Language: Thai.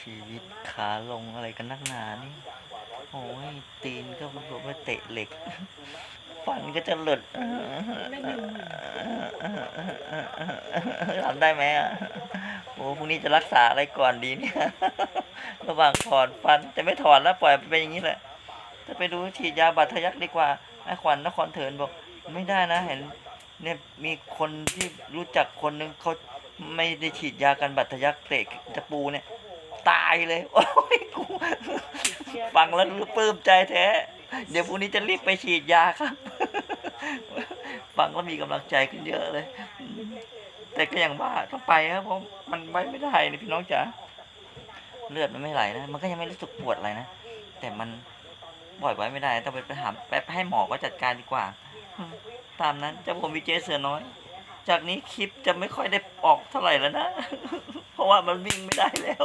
ชีวิตขาลงอะไรกันนักหนานี่โอ้ยตีนก็แบบว่าเตะเหล็ก ฟันก็จะหลุดทำได้ไหมอะโอ้พรุ่งนี้จะรักษาอะไรก่อนดีเนี่ย ระหว่างถอนฟันแต่ไม่ถอนแล้วปล่อยไปอย่างนี้แหละ จะไปดูฉีดยาบาดทะยักดีกว่าไอ้ขวัญนครเถินบอกไม่ได้นะ เห็นเนี่ยมีคนที่รู้จักคนหนึ่งเขาไม่ได้ฉีดยากันบาดทะยักเตะตะปูเนี่ย ตายเลยโอ้ยกูฟังแล้วรู้ปลื้มใจแท้ เดี๋ยวพรุ่งนี้จะรีบไปฉีดยาครับ ฟังแล้วมีกำลังใจขึ้นเยอะเลย แต่ก็อย่างว่าต้องไปครับเพราะมันไว้ไม่ได้นี่พี่น้องจ๋าเลือดมันไม่ไหลนะ มันก็ยังไม่รู้สึกปวดอะไรนะ แต่มันปล่อยไว้ไม่ได้ต้องไปไปหาไปให้หมอก็จัดการดีกว่าอืมตามนั้นเจ้าผมวิเจเสือน้อย จากนี้คลิปจะไม่ค่อยได้ออกเท่าไหร่แล้วนะเพ ราะว่ามันวิ่งไม่ได้แล้ว